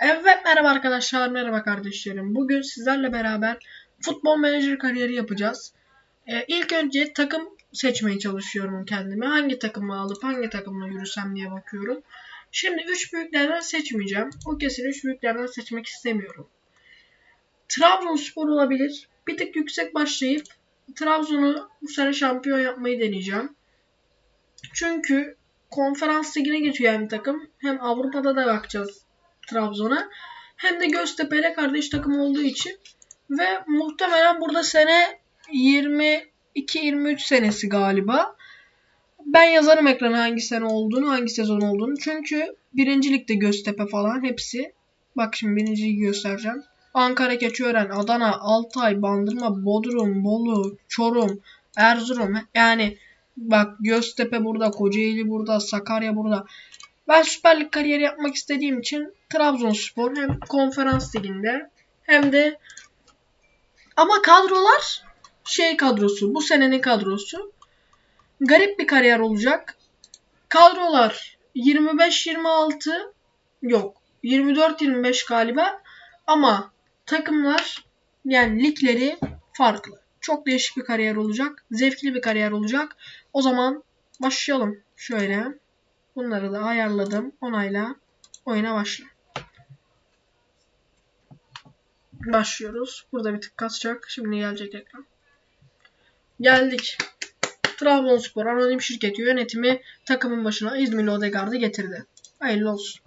Evet merhaba arkadaşlar, merhaba kardeşlerim. Bugün sizlerle beraber futbol menajer kariyeri yapacağız. Ee, ilk önce takım seçmeye çalışıyorum kendime. Hangi takımı alıp hangi takımla yürüsem diye bakıyorum. Şimdi üç büyüklerden seçmeyeceğim. Bu kesin üç büyüklerden seçmek istemiyorum. Trabzonspor olabilir. Bir tık yüksek başlayıp Trabzon'u bu sene şampiyon yapmayı deneyeceğim. Çünkü konferans ligine geçiyor yani takım. Hem Avrupa'da da bakacağız Trabzon'a. Hem de Göztepe kardeş takım olduğu için. Ve muhtemelen burada sene 22-23 senesi galiba. Ben yazarım ekrana hangi sene olduğunu, hangi sezon olduğunu. Çünkü birincilikte Göztepe falan hepsi. Bak şimdi birinciliği göstereceğim. Ankara, Keçiören, Adana, Altay, Bandırma, Bodrum, Bolu, Çorum, Erzurum. Yani bak Göztepe burada, Kocaeli burada, Sakarya burada. Ben Süper Lig kariyeri yapmak istediğim için Trabzonspor hem konferans liginde hem de ama kadrolar şey kadrosu, bu senenin kadrosu. Garip bir kariyer olacak. Kadrolar 25-26 yok. 24-25 galiba ama takımlar yani ligleri farklı. Çok değişik bir kariyer olacak. Zevkli bir kariyer olacak. O zaman başlayalım. Şöyle. Bunları da ayarladım. Onayla. Oyuna başla. Başlıyoruz. Burada bir tık kasacak. Şimdi gelecek ekran. Geldik. Trabzonspor Anonim Şirketi yönetimi takımın başına İzmirli Odegaard'ı getirdi. Hayırlı olsun.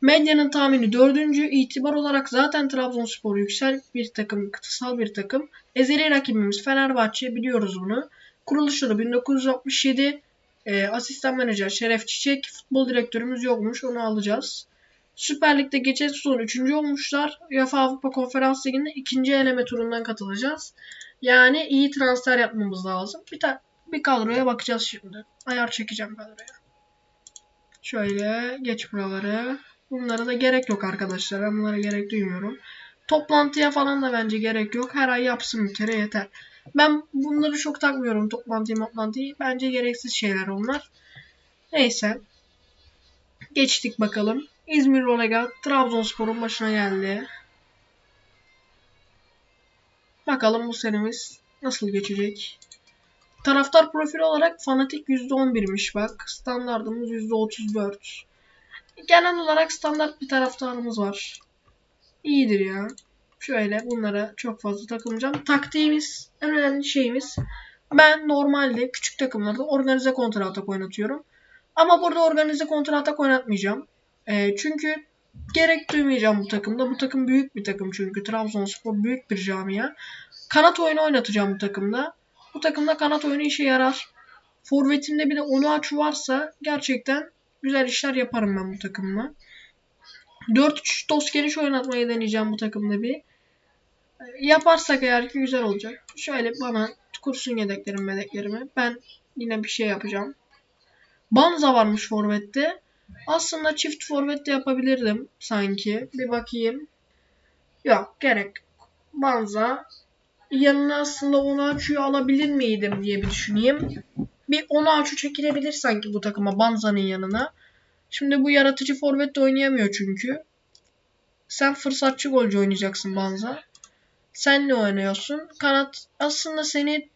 Medyanın tahmini dördüncü. itibar olarak zaten Trabzonspor yüksel bir takım, kıtasal bir takım. Ezeli rakibimiz Fenerbahçe biliyoruz bunu. Kuruluşları 1967. E, asistan menajer Şeref Çiçek. Futbol direktörümüz yokmuş. Onu alacağız. Süper Lig'de geçen sezon 3. olmuşlar. UEFA Avrupa Konferans Ligi'nde ikinci eleme turundan katılacağız. Yani iyi transfer yapmamız lazım. Bir, ta- bir kadroya bakacağız şimdi. Ayar çekeceğim kadroya. Şöyle geç buraları. Bunlara da gerek yok arkadaşlar. Ben bunlara gerek duymuyorum. Toplantıya falan da bence gerek yok. Her ay yapsın bir kere yeter. Ben bunları çok takmıyorum toplantıyı toplantıyı. Bence gereksiz şeyler onlar. Neyse. Geçtik bakalım. İzmir Olega Trabzonspor'un başına geldi. Bakalım bu senemiz nasıl geçecek. Taraftar profili olarak fanatik %11'miş bak. Standartımız %34. Genel olarak standart bir taraftarımız var. İyidir ya. Şöyle bunlara çok fazla takılmayacağım. Taktiğimiz, en önemli şeyimiz ben normalde küçük takımlarda organize kontra atak oynatıyorum. Ama burada organize kontra atak oynatmayacağım. E, çünkü gerek duymayacağım bu takımda. Bu takım büyük bir takım çünkü. Trabzonspor büyük bir camia. Kanat oyunu oynatacağım bu takımda. Bu takımda kanat oyunu işe yarar. Forvetimde bir de Onuachu varsa gerçekten güzel işler yaparım ben bu takımla. 4-3 dos geniş oynatmayı deneyeceğim bu takımda bir. Yaparsak eğer ki güzel olacak. Şöyle bana kursun yedeklerim medeklerimi. Ben yine bir şey yapacağım. Banza varmış forvette. Aslında çift forvette yapabilirdim sanki. Bir bakayım. Yok gerek. Banza. Yanına aslında Onaçu'yu alabilir miydim diye bir düşüneyim. Bir Onaçu çekilebilir sanki bu takıma Banza'nın yanına. Şimdi bu yaratıcı forvette oynayamıyor çünkü. Sen fırsatçı golcü oynayacaksın Banza. Sen ne oynuyorsun? Kanat aslında seni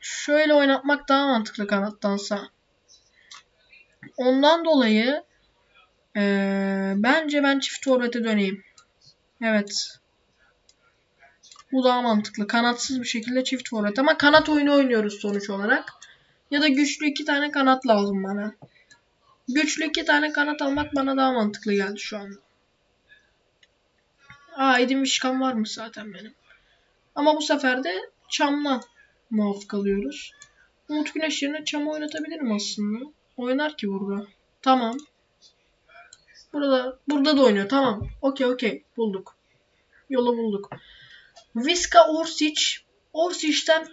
şöyle oynatmak daha mantıklı kanattansa. Ondan dolayı ee, bence ben çift forvete döneyim. Evet. Bu daha mantıklı. Kanatsız bir şekilde çift forvet. Ama kanat oyunu oynuyoruz sonuç olarak. Ya da güçlü iki tane kanat lazım bana. Güçlü iki tane kanat almak bana daha mantıklı geldi şu anda. Aa Edin Vişkan varmış zaten benim. Ama bu sefer de Çam'la muaf kalıyoruz. Umut Güneş yerine Çam'ı oynatabilirim aslında. Oynar ki burada. Tamam. Burada burada da oynuyor. Tamam. Okey okey. Bulduk. Yolu bulduk. Viska Orsic. Orsic'ten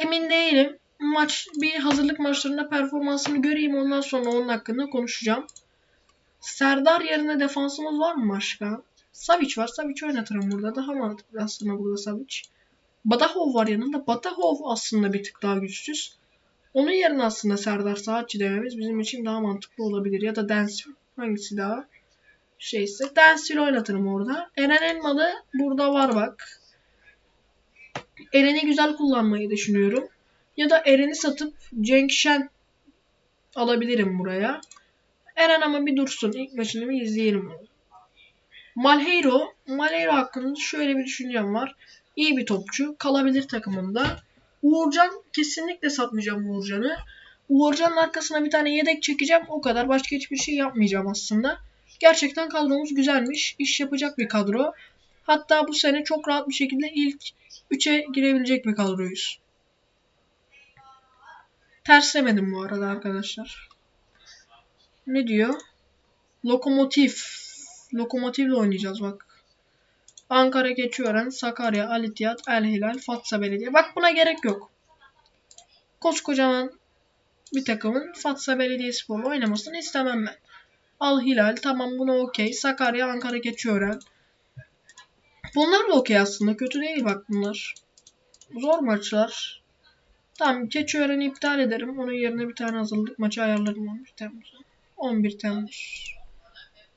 emin değilim. Maç bir hazırlık maçlarında performansını göreyim ondan sonra onun hakkında konuşacağım. Serdar yerine defansımız var mı başka? Savic var. Savic oynatırım burada. Daha mantıklı aslında burada Savic. Badahov var yanında. Badahov aslında bir tık daha güçsüz. Onun yerine aslında Serdar Saatçi dememiz bizim için daha mantıklı olabilir. Ya da Dens hangisi daha? şeyse. Densil oynatırım orada. Eren Elmalı burada var bak. Eren'i güzel kullanmayı düşünüyorum. Ya da Eren'i satıp Cenk Şen alabilirim buraya. Eren ama bir dursun. İlk maçını bir izleyelim. Malheiro. Malheiro hakkında şöyle bir düşüncem var. İyi bir topçu. Kalabilir takımımda. Uğurcan kesinlikle satmayacağım Uğurcan'ı. Uğurcan'ın arkasına bir tane yedek çekeceğim. O kadar. Başka hiçbir şey yapmayacağım aslında. Gerçekten kadromuz güzelmiş. İş yapacak bir kadro. Hatta bu sene çok rahat bir şekilde ilk 3'e girebilecek bir kadroyuz. Terslemedim bu arada arkadaşlar. Ne diyor? Lokomotiv. Lokomotivle oynayacağız bak. Ankara Keçiören, Sakarya, Ali Tiyat, El Hilal, Fatsa Belediye. Bak buna gerek yok. Koskocaman bir takımın Fatsa Belediyespor'la oynamasını istemem ben. Al Hilal tamam buna okey. Sakarya, Ankara Keçiören. Bunlar da okey aslında. Kötü değil bak bunlar. Zor maçlar. Tamam Keçiören'i iptal ederim. Onun yerine bir tane hazırlık maçı ayarlarım 11 Temmuz'a. 11 Temmuz.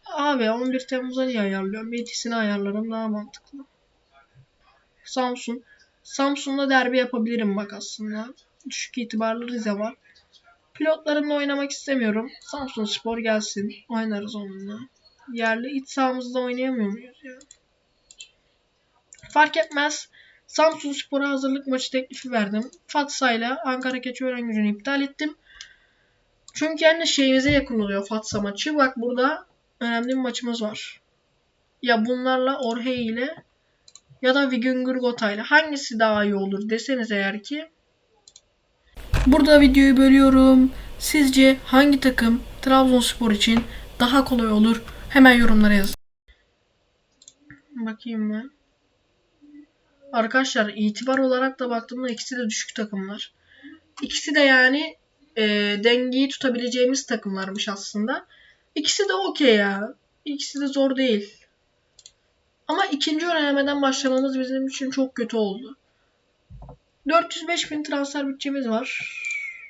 Abi 11 Temmuz'a niye ayarlıyorum? Yetisini ayarlarım daha mantıklı. Samsun. Samsun'da derbi yapabilirim bak aslında. Düşük itibarlı Rize var. Pilotlarımla oynamak istemiyorum. Samsun Spor gelsin. Oynarız onunla. Yerli iç sahamızda oynayamıyor muyuz ya? Fark etmez. Samsun Spor'a hazırlık maçı teklifi verdim. Fatsa ile Ankara Keçiören gücünü iptal ettim. Çünkü yani şeyimize yakın oluyor Fatsa maçı. Bak burada önemli bir maçımız var. Ya bunlarla Orhei ile ya da Vigungur Gota ile hangisi daha iyi olur deseniz eğer ki Burada videoyu bölüyorum. Sizce hangi takım Trabzonspor için daha kolay olur? Hemen yorumlara yazın. Bakayım ben. Arkadaşlar itibar olarak da baktığımda ikisi de düşük takımlar. İkisi de yani e, dengeyi tutabileceğimiz takımlarmış aslında. İkisi de okey ya. İkisi de zor değil. Ama ikinci önemeden başlamamız bizim için çok kötü oldu. 405 bin transfer bütçemiz var.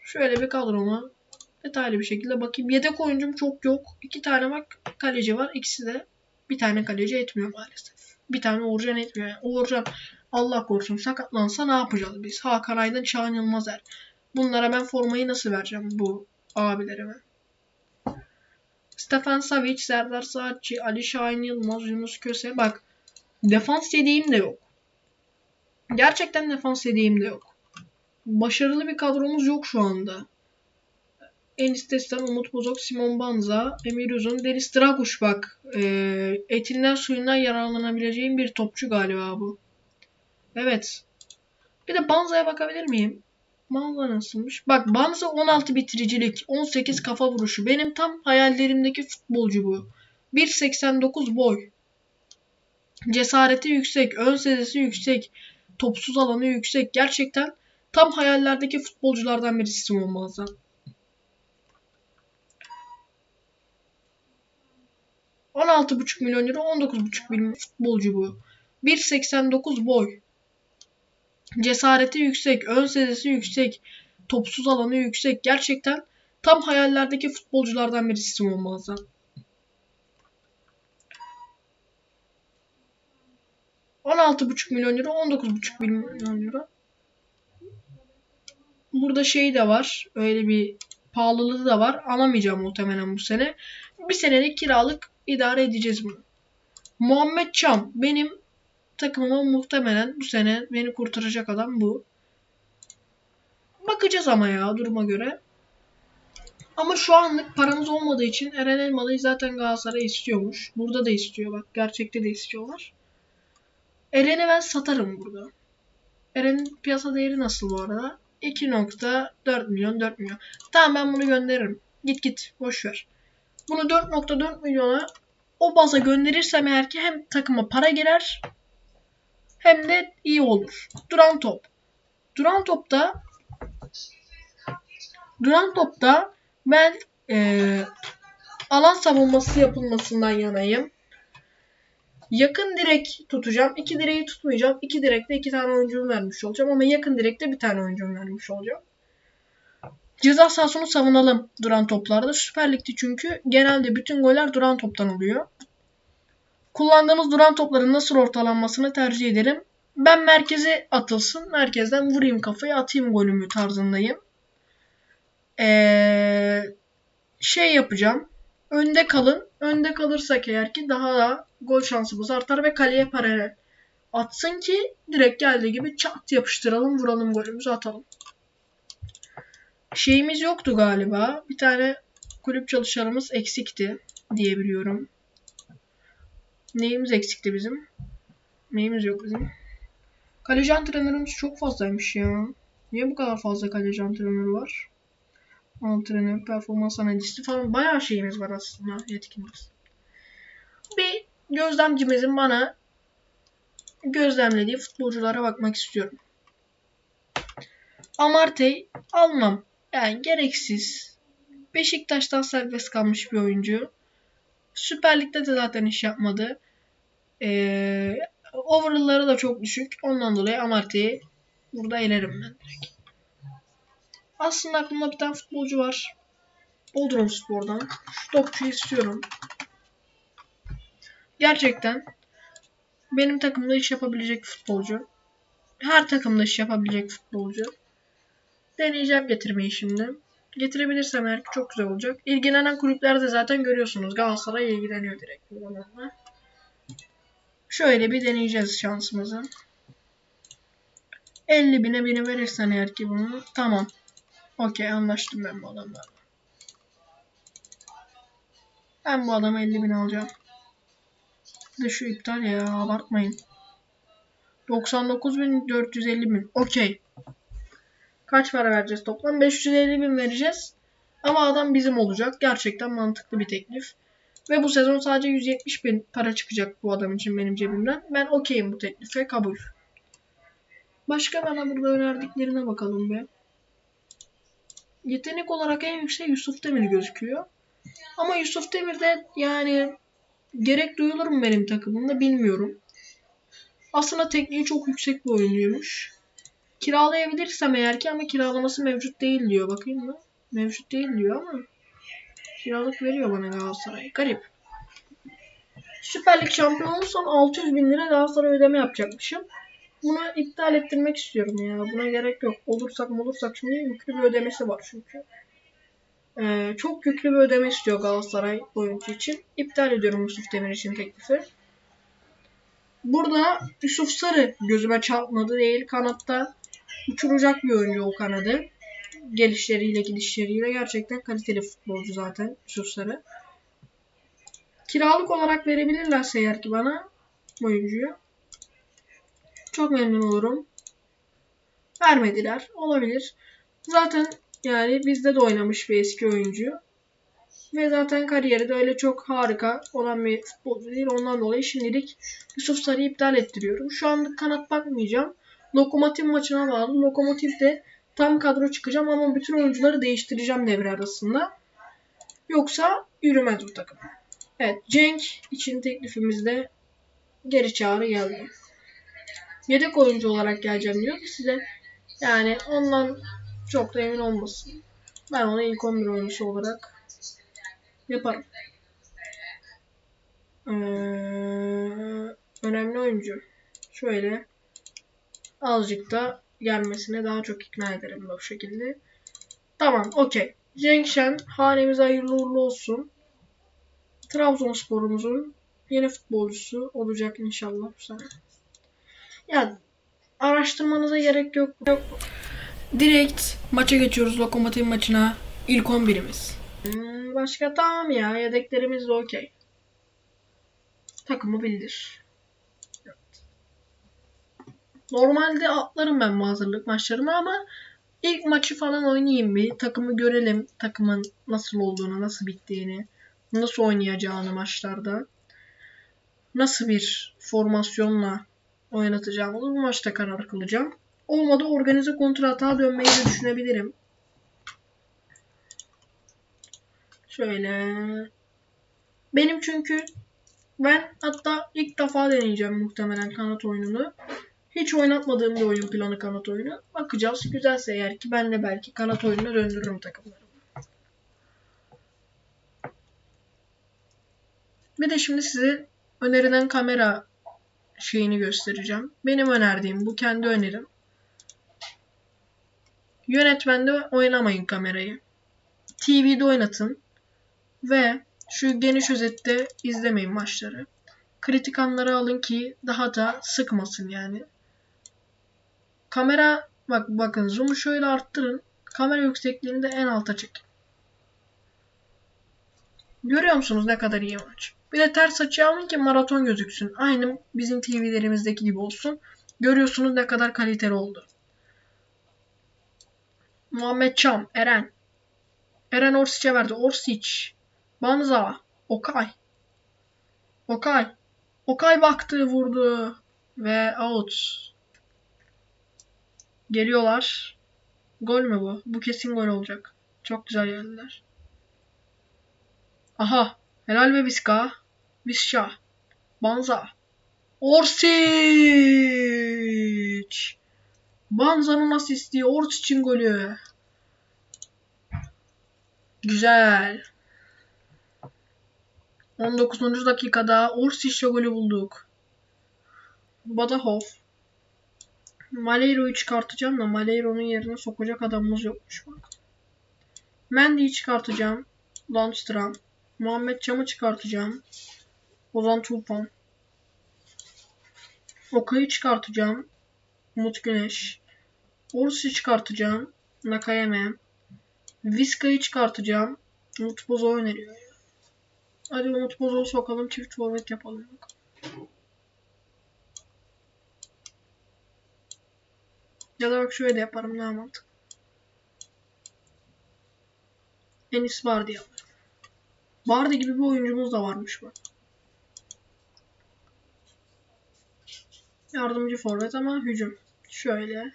Şöyle bir kadroma detaylı bir şekilde bakayım. Yedek oyuncum çok yok. İki tane bak kaleci var. İkisi de bir tane kaleci etmiyor maalesef. Bir tane Uğurcan etmiyor. Yani Uğurcan Allah korusun sakatlansa ne yapacağız biz? Hakan Aydın, Şahan Yılmazer. Bunlara ben formayı nasıl vereceğim bu abilerime? Stefan Savic, Serdar Saatçi, Ali Şahin Yılmaz, Yunus Köse. Bak defans dediğim de yok. Gerçekten defans dediğim de yok. Başarılı bir kadromuz yok şu anda. Enis Destan, Umut Bozok, Simon Banza, Emir Uzun, Deniz Draguş bak. E, etinden suyundan yararlanabileceğim bir topçu galiba bu. Evet. Bir de Banza'ya bakabilir miyim? Banza nasılmış? Bak Banza 16 bitiricilik, 18 kafa vuruşu. Benim tam hayallerimdeki futbolcu bu. 1.89 boy. Cesareti yüksek, ön sezesi yüksek, topsuz alanı yüksek. Gerçekten tam hayallerdeki futbolculardan birisi Simon Banza. ...16,5 milyon euro, 19,5 milyon futbolcu bu. 1.89 boy. Cesareti yüksek, ön sezesi yüksek, topsuz alanı yüksek. Gerçekten tam hayallerdeki futbolculardan birisi Simon Banza. ...16,5 milyon euro, 19,5 milyon euro. Burada şey de var. Öyle bir pahalılığı da var. Alamayacağım muhtemelen bu sene. Bir senelik kiralık idare edeceğiz bunu. Muhammed Çam benim takımıma muhtemelen bu sene beni kurtaracak adam bu. Bakacağız ama ya duruma göre. Ama şu anlık paramız olmadığı için Eren Elmalı'yı zaten Galatasaray istiyormuş. Burada da istiyor bak. Gerçekte de istiyorlar. Eren'i ben satarım burada. Eren'in piyasa değeri nasıl bu arada? 2.4 milyon 4 milyon. Tamam ben bunu gönderirim. Git git boş ver. Bunu 4.4 milyona o baza gönderirsem eğer ki hem takıma para girer hem de iyi olur. Duran top. Duran topta Duran topta ben e, alan savunması yapılmasından yanayım. Yakın direk tutacağım. İki direği tutmayacağım. İki direkte iki tane oyuncumu vermiş olacağım. Ama yakın direkte bir tane oyuncumu vermiş olacağım. Ceza sahasını savunalım duran toplarda. Süper Lig'de çünkü genelde bütün goller duran toptan oluyor. Kullandığımız duran topların nasıl ortalanmasını tercih ederim. Ben merkeze atılsın. Merkezden vurayım kafayı atayım golümü tarzındayım. Ee, şey yapacağım. Önde kalın. Önde kalırsak eğer ki daha da gol şansımız artar ve kaleye paralel atsın ki direkt geldiği gibi çat yapıştıralım vuralım golümüzü atalım. Şeyimiz yoktu galiba. Bir tane kulüp çalışanımız eksikti diyebiliyorum. Neyimiz eksikti bizim? Neyimiz yok bizim? Kaleci antrenörümüz çok fazlaymış ya. Niye bu kadar fazla kaleci antrenörü var? Antrenör, performans analisti falan bayağı şeyimiz var aslında yetkinimiz. Bir gözlemcimizin bana gözlemlediği futbolculara bakmak istiyorum. Amartey almam. Yani gereksiz. Beşiktaş'tan serbest kalmış bir oyuncu. Süper Lig'de de zaten iş yapmadı. Ee, overall'ları da çok düşük. Ondan dolayı Amartey'i burada elerim ben direkt. Aslında aklımda bir tane futbolcu var. Bodrum Spor'dan. Şu topçuyu istiyorum. Gerçekten benim takımda iş yapabilecek futbolcu. Her takımda iş yapabilecek futbolcu. Deneyeceğim getirmeyi şimdi. Getirebilirsem eğer çok güzel olacak. İlgilenen kulüplerde zaten görüyorsunuz. Galatasaray ilgileniyor direkt bu adamla. Şöyle bir deneyeceğiz şansımızı. 50 bine bini verirsen eğer ki bunu. Tamam. Okey anlaştım ben bu adamlarla. Ben bu adamı 50 bin alacağım. De şu iptal ya abartmayın. 99.450 bin. Okey. Kaç para vereceğiz toplam? 550 bin vereceğiz. Ama adam bizim olacak. Gerçekten mantıklı bir teklif. Ve bu sezon sadece 170 bin para çıkacak bu adam için benim cebimden. Ben okeyim bu teklife. Kabul. Başka bana burada önerdiklerine bakalım bir. Yetenek olarak en yüksek Yusuf Demir gözüküyor. Ama Yusuf Demir de yani gerek duyulur mu benim takımımda bilmiyorum. Aslında tekniği çok yüksek bir oyuncuymuş. Kiralayabilirsem eğer ki ama kiralaması mevcut değil diyor. Bakayım mı? Mevcut değil diyor ama kiralık veriyor bana Galatasaray. Garip. Süper Lig şampiyonu olursam 600 bin lira Galatasaray ödeme yapacakmışım. Bunu iptal ettirmek istiyorum ya. Buna gerek yok. Olursak mı olursak şimdi yüklü bir ödemesi var çünkü. Ee, çok yüklü bir ödeme istiyor Galatasaray oyuncu için. İptal ediyorum Yusuf Demir için teklifi. Burada Yusuf Sarı gözüme çarpmadı değil. Kanatta uçuracak bir oyuncu o kanadı. Gelişleriyle gidişleriyle gerçekten kaliteli futbolcu zaten Yusuf Sarı. Kiralık olarak verebilirlerse eğer ki bana oyuncuyu çok memnun olurum. Vermediler. Olabilir. Zaten yani bizde de oynamış bir eski oyuncu. Ve zaten kariyeri de öyle çok harika olan bir futbolcu değil. Ondan dolayı şimdilik Yusuf Sarı'yı iptal ettiriyorum. Şu anda kanat bakmayacağım. Lokomotiv maçına bağlı. Lokomotiv'de tam kadro çıkacağım ama bütün oyuncuları değiştireceğim devre arasında. Yoksa yürümez bu takım. Evet Cenk için teklifimizde geri çağrı geldi. Yedek oyuncu olarak geleceğim diyor ki size. Yani ondan çok da emin olmasın. Ben onu ilk 11 oyuncusu olarak yaparım. Ee, önemli oyuncu. Şöyle azıcık da gelmesine daha çok ikna ederim bu şekilde. Tamam okey. Cenk Şen hanemize hayırlı uğurlu olsun. Trabzonspor'umuzun yeni futbolcusu olacak inşallah bu sene. Ya araştırmanıza gerek yok. yok. Direkt maça geçiyoruz lokomotiv maçına. İlk 11'imiz. Hmm, başka tamam ya yedeklerimiz de okey. Takımı bildir. Normalde atlarım ben bu hazırlık maçlarımı ama ilk maçı falan oynayayım bir. Takımı görelim. Takımın nasıl olduğunu, nasıl bittiğini, nasıl oynayacağını maçlarda. Nasıl bir formasyonla oynatacağımı bu maçta karar kılacağım. Olmadı organize kontrata dönmeyi de düşünebilirim. Şöyle. Benim çünkü ben hatta ilk defa deneyeceğim muhtemelen kanat oyununu. Hiç oynatmadığım bir oyun planı kanat oyunu. Bakacağız. Güzelse eğer ki ben de belki kanat oyununa döndürürüm takımlarımı. Bir de şimdi size önerilen kamera şeyini göstereceğim. Benim önerdiğim bu kendi önerim. Yönetmende oynamayın kamerayı. TV'de oynatın ve şu geniş özette izlemeyin maçları. Kritik anları alın ki daha da sıkmasın yani. Kamera bak bakın zoom'u şöyle arttırın. Kamera yüksekliğini de en alta çekin. Görüyor musunuz ne kadar iyi maç? Bir de ters açı alın ki maraton gözüksün. Aynı bizim TV'lerimizdeki gibi olsun. Görüyorsunuz ne kadar kaliteli oldu. Muhammed Çam, Eren. Eren Orsic'e verdi. Orsic. Banza. Okay. Okay. Okay baktı vurdu. Ve out. Geliyorlar. Gol mü bu? Bu kesin gol olacak. Çok güzel geldiler. Aha. Helal be Viska. Visca. Banza. Orsic. Banza'nın asisti. Orsic'in golü. Güzel. 19. dakikada Orsic'le golü bulduk. Badahov. Maleiro'yu çıkartacağım da Maleiro'nun yerine sokacak adamımız yokmuş bak. Mendy'yi çıkartacağım. Landstram. Muhammed Çam'ı çıkartacağım. Ozan Tufan. Okay'ı çıkartacağım. Umut Güneş. Ors'u çıkartacağım. Nakayeme. Viska'yı çıkartacağım. Umut Bozo öneriyor. Hadi Umut Bozo'yu sokalım. Çift forvet yapalım. Ya da bak şöyle de yaparım daha mantıklı. Enis Vardy yaparım. Vardy gibi bir oyuncumuz da varmış bak. Yardımcı forvet ama hücum. Şöyle.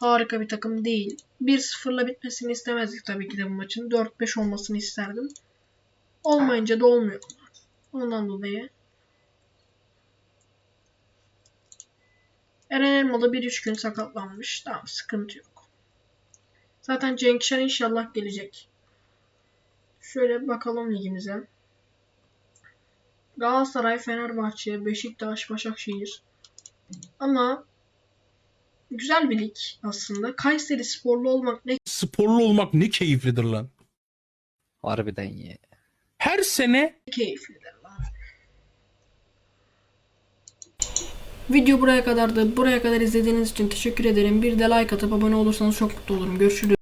Harika bir takım değil. 1-0'la bitmesini istemezdik tabii ki de bu maçın. 4-5 olmasını isterdim. Olmayınca da olmuyor. Ondan dolayı. Eren Elmalı 1-3 gün sakatlanmış. Tamam sıkıntı yok. Zaten Cenkşen inşallah gelecek. Şöyle bir bakalım ligimize. Galatasaray, Fenerbahçe, Beşiktaş, Başakşehir. Ama güzel bir lig aslında. Kayseri sporlu olmak ne sporlu olmak ne keyiflidir lan. Harbiden ya. Her sene keyiflidir Video buraya kadardı. Buraya kadar izlediğiniz için teşekkür ederim. Bir de like atıp abone olursanız çok mutlu olurum. Görüşürüz.